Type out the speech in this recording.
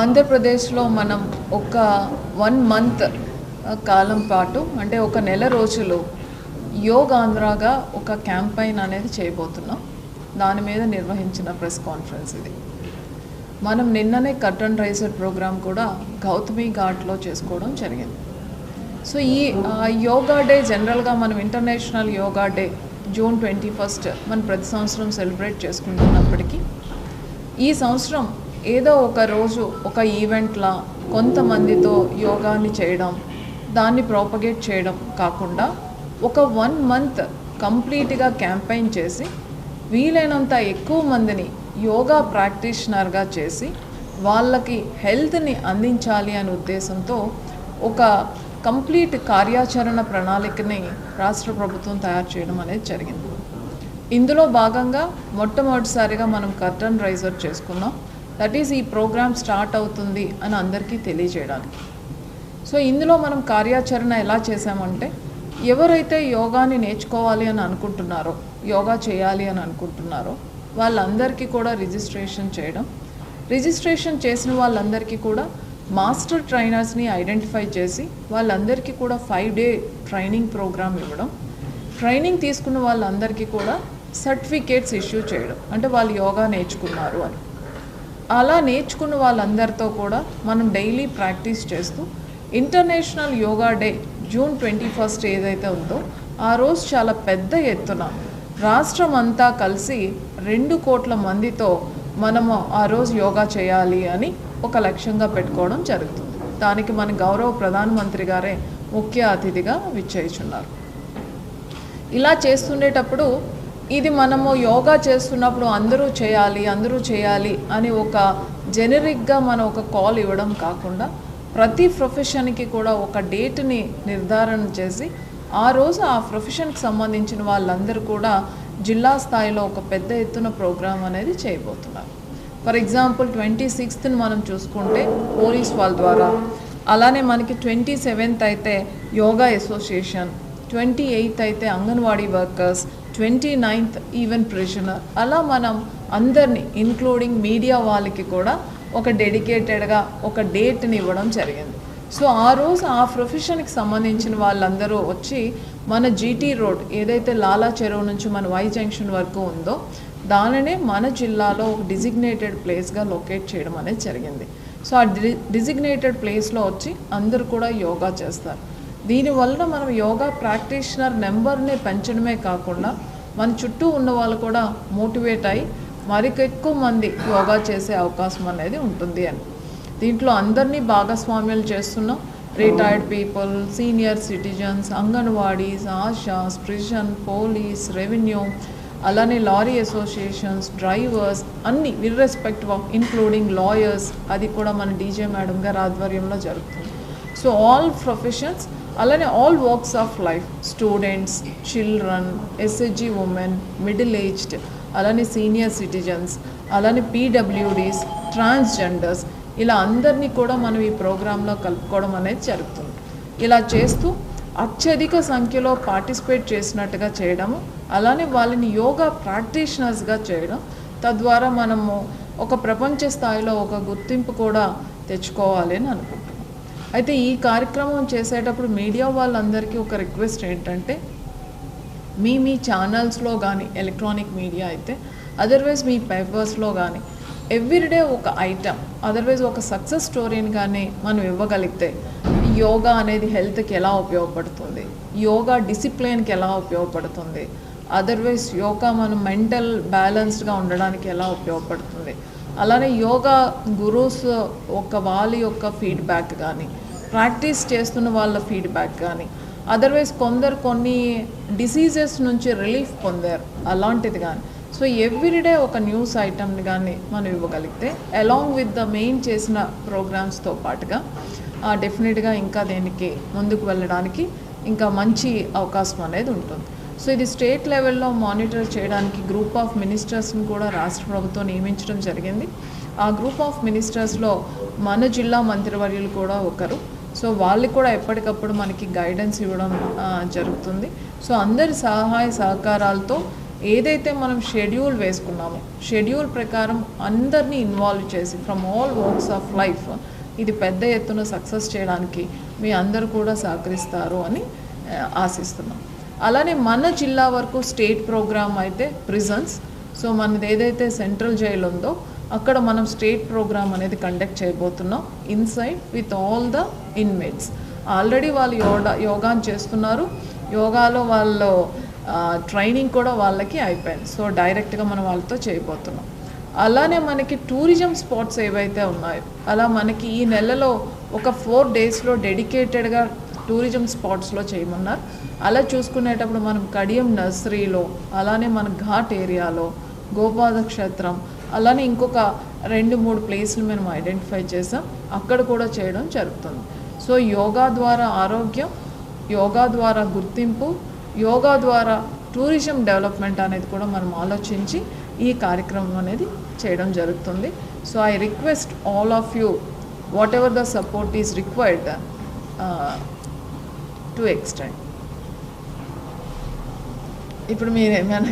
ఆంధ్రప్రదేశ్లో మనం ఒక వన్ మంత్ కాలం పాటు అంటే ఒక నెల రోజులు యోగాంధ్రాగా ఒక క్యాంపైన్ అనేది చేయబోతున్నాం. దాని మీద నిర్వహించిన ప్రెస్ కాన్ఫరెన్స్ ఇది. మనం నిన్ననే కర్టన్ రైజర్ ప్రోగ్రామ్ కూడా గౌతమి ఘాట్లో చేసుకోవడం జరిగింది. సో ఈ యోగా డే జనరల్గా మనం international yoga day June twenty first మనం ప్రతి సంవత్సరం సెలబ్రేట్ చేసుకుంటున్నప్పటికీ ఈ సంవత్సరం ఏదో ఒక రోజు ఒక ఈవెంట్లా కొంతమందితో యోగాని చేయడం దాన్ని ప్రాపగేట్ చేయడం కాకుండా ఒక వన్ మంత్ కంప్లీట్గా క్యాంపెయిన్ చేసి వీలైనంత ఎక్కువ మందిని యోగా ప్రాక్టీషనర్గా చేసి వాళ్ళకి హెల్త్ని అందించాలి అనే ఉద్దేశంతో ఒక కంప్లీట్ కార్యాచరణ ప్రణాళికని రాష్ట్ర ప్రభుత్వం తయారు చేయడం అనేది జరిగింది. ఇందులో భాగంగా మొట్టమొదటిసారిగా మనం కర్టన్ రైజర్ చేసుకున్నాం. దట్ ఈస్ ఈ ప్రోగ్రామ్ స్టార్ట్ అవుతుంది అని అందరికీ తెలియజేయడానికి. సో ఇందులో మనం కార్యాచరణ ఎలా చేసామంటే ఎవరైతే యోగాని నేర్చుకోవాలి అని అనుకుంటున్నారో యోగా చేయాలి అని అనుకుంటున్నారో వాళ్ళందరికీ కూడా రిజిస్ట్రేషన్ చేయడం రిజిస్ట్రేషన్ చేసిన వాళ్ళందరికీ కూడా మాస్టర్ ట్రైనర్స్ని ఐడెంటిఫై చేసి వాళ్ళందరికీ కూడా ఫైవ్ డే ట్రైనింగ్ ప్రోగ్రామ్ ఇవ్వడం ట్రైనింగ్ తీసుకున్న వాళ్ళందరికీ కూడా సర్టిఫికేట్స్ ఇష్యూ చేయడం అంటే వాళ్ళు యోగా నేర్చుకున్నారు అని. అలా నేర్చుకున్న వాళ్ళందరితో కూడా మనం డైలీ ప్రాక్టీస్ చేస్తూ international yoga day June twenty first ఏదైతే ఉందో ఆ రోజు చాలా పెద్ద ఎత్తున రాష్ట్రం అంతా కలిసి రెండు కోట్ల మందితో మనము ఆ రోజు యోగా చేయాలి అని ఒక లక్ష్యంగా పెట్టుకోవడం జరుగుతుంది. దానికి మన గౌరవ ప్రధానమంత్రి గారే ముఖ్య అతిథిగా విచ్చేయుచున్నారు ఇలా చేస్తుండేటప్పుడు ఇది మనము యోగా చేస్తున్నప్పుడు అందరూ చేయాలి అందరూ చేయాలి అని ఒక జెనరిక్గా మనం ఒక కాల్ ఇవ్వడం కాకుండా ప్రతి ప్రొఫెషన్కి కూడా ఒక డేట్ని నిర్ధారణ చేసి ఆ రోజు ఆ ప్రొఫెషన్కి సంబంధించిన వాళ్ళందరూ కూడా జిల్లా స్థాయిలో ఒక పెద్ద ఎత్తున ప్రోగ్రాం అనేది చేయబోతున్నారు. ఫర్ ఎగ్జాంపుల్ ట్వంటీ సిక్స్త్ని మనం చూసుకుంటే పోలీస్ వాళ్ళ ద్వారా. అలానే మనకి ట్వంటీ సెవెంత్ అయితే యోగా అసోసియేషన్ ట్వంటీ ఎయిత్ అయితే anganwadi workers twenty ninth even prisoner అలా మనం అందరినీ ఇంక్లూడింగ్ మీడియా వాళ్ళకి కూడా ఒక డెడికేటెడ్గా ఒక డేట్ని ఇవ్వడం జరిగింది. సో ఆ రోజు ఆ ప్రొఫెషన్కి సంబంధించిన వాళ్ళందరూ వచ్చి మన జీటీ రోడ్ ఏదైతే లాలా చెరువు నుంచి మన వై జంక్షన్ వరకు ఉందో దానినే మన జిల్లాలో ఒక డిజిగ్నేటెడ్ ప్లేస్గా లొకేట్ చేయడం అనేది జరిగింది. సో ఆ డి డిజిగ్నేటెడ్ ప్లేస్లో వచ్చి అందరూ కూడా యోగా చేస్తారు. దీనివల్ల మనం యోగా ప్రాక్టీషనర్ నెంబర్ని పెంచడమే కాకుండా మన చుట్టూ ఉన్న వాళ్ళు కూడా మోటివేట్ అయ్యి మరికెక్కువ మంది యోగా చేసే అవకాశం అనేది ఉంటుంది అని. దీంట్లో అందరినీ భాగస్వామ్యాలు చేస్తున్నాం. Retired people senior citizens anganwadis ASHAs prison police revenue అలానే లారీ అసోసియేషన్స్ డ్రైవర్స్ అన్ని ఇర్రెస్పెక్టివ్ ఆఫ్ ఇన్క్లూడింగ్ లాయర్స్ అది కూడా మన డీజే మేడం గారి ఆధ్వర్యంలో జరుగుతుంది. సో ఆల్ ప్రొఫెషన్స్ అలానే all works of life students children SHG women middle aged అలానే సీనియర్ సిటిజన్స్ అలానే పీడబ్ల్యూడీస్ ట్రాన్స్జెండర్స్ ఇలా అందరినీ కూడా మనం ఈ ప్రోగ్రాంలో కలుపుకోవడం అనేది జరుగుతుంది. ఇలా చేస్తూ అత్యధిక సంఖ్యలో పార్టిసిపేట్ చేసినట్టుగా చేయడము అలానే వాళ్ళని యోగా ప్రాక్టీషనర్స్గా చేయడం తద్వారా మనము ఒక ప్రపంచ స్థాయిలో ఒక గుర్తింపు కూడా తెచ్చుకోవాలి అని అనుకుంటున్నాం. అయితే ఈ కార్యక్రమం చేసేటప్పుడు మీడియా వాళ్ళందరికీ ఒక రిక్వెస్ట్ ఏంటంటే మీ మీ ఛానల్స్లో కానీ ఎలక్ట్రానిక్ మీడియా అయితే అదర్వైజ్ మీ పేపర్స్లో కానీ ఎవ్రీడే ఒక ఐటమ్ అదర్వైజ్ ఒక సక్సెస్ స్టోరీని కానీ మనం ఇవ్వగలిగితే యోగా అనేది హెల్త్కి ఎలా ఉపయోగపడుతుంది యోగా డిసిప్లిన్కి ఎలా ఉపయోగపడుతుంది అదర్వైజ్ యోగా మనం మెంటల్ బ్యాలెన్స్డ్గా ఉండడానికి ఎలా ఉపయోగపడుతుంది అలానే యోగా గురూస్ ఒక వాళ్ళ యొక్క ఫీడ్బ్యాక్ కానీ ప్రాక్టీస్ చేస్తున్న వాళ్ళ ఫీడ్బ్యాక్ కానీ అదర్వైజ్ కొందరు కొన్ని డిసీజెస్ నుంచి రిలీఫ్ పొందారు అలాంటిది కానీ సో ఎవ్రీడే ఒక న్యూస్ ఐటమ్ని కానీ మనం ఇవ్వగలిగితే అలాంగ్ విత్ ద మెయిన్ చేసిన ప్రోగ్రామ్స్తో పాటుగా డెఫినెట్గా ఇంకా దేనికి ముందుకు వెళ్ళడానికి ఇంకా మంచి అవకాశం అనేది ఉంటుంది. సో ఇది స్టేట్ లెవెల్లో మానిటర్ చేయడానికి గ్రూప్ ఆఫ్ మినిస్టర్స్ని కూడా రాష్ట్ర ప్రభుత్వం నియమించడం జరిగింది. ఆ గ్రూప్ ఆఫ్ మినిస్టర్స్లో మన జిల్లా మంత్రివర్యులు కూడా ఒకరు. సో వాళ్ళకి కూడా ఎప్పటికప్పుడు మనకి గైడెన్స్ ఇవ్వడం జరుగుతుంది. సో అందరి సహాయ సహకారాలతో ఏదైతే మనం షెడ్యూల్ వేసుకున్నామో షెడ్యూల్ ప్రకారం అందరినీ ఇన్వాల్వ్ చేసి from all walks of life ఇది పెద్ద ఎత్తున సక్సెస్ చేయడానికి మీ అందరూ కూడా సహకరిస్తారు అని ఆశిస్తున్నాం. అలానే మన జిల్లా వరకు స్టేట్ ప్రోగ్రామ్ అయితే ప్రిజన్స్ సో మనది ఏదైతే సెంట్రల్ జైలు ఉందో అక్కడ మనం స్టేట్ ప్రోగ్రామ్ అనేది కండక్ట్ చేయబోతున్నాం. Inside with all the inmates already వాళ్ళు యోగా యోగాని చేస్తున్నారు. యోగాలో వాళ్ళు ట్రైనింగ్ కూడా వాళ్ళకి అయిపోయింది. సో డైరెక్ట్గా మనం వాళ్ళతో చేయబోతున్నాం. అలానే మనకి టూరిజం స్పాట్స్ ఏవైతే ఉన్నాయో అలా మనకి ఈ నెలలో ఒక ఫోర్ డేస్లో డెడికేటెడ్గా టూరిజం స్పాట్స్లో చేయమన్నారు. అలా చూసుకునేటప్పుడు మనం కడియం నర్సరీలో అలానే మన ఘాట్ ఏరియాలో గోపాద క్షేత్రం అలానే ఇంకొక రెండు మూడు ప్లేస్లు మేము ఐడెంటిఫై చేసాం అక్కడ కూడా చేయడం జరుగుతుంది. సో యోగా ద్వారా ఆరోగ్యం యోగా ద్వారా గుర్తింపు యోగా ద్వారా టూరిజం డెవలప్మెంట్ అనేది కూడా మనం ఆలోచించి ఈ కార్యక్రమం అనేది చేయడం జరుగుతుంది. So I request all of you whatever the support is required to extend ఇప్పుడు మీరు ఏమైనా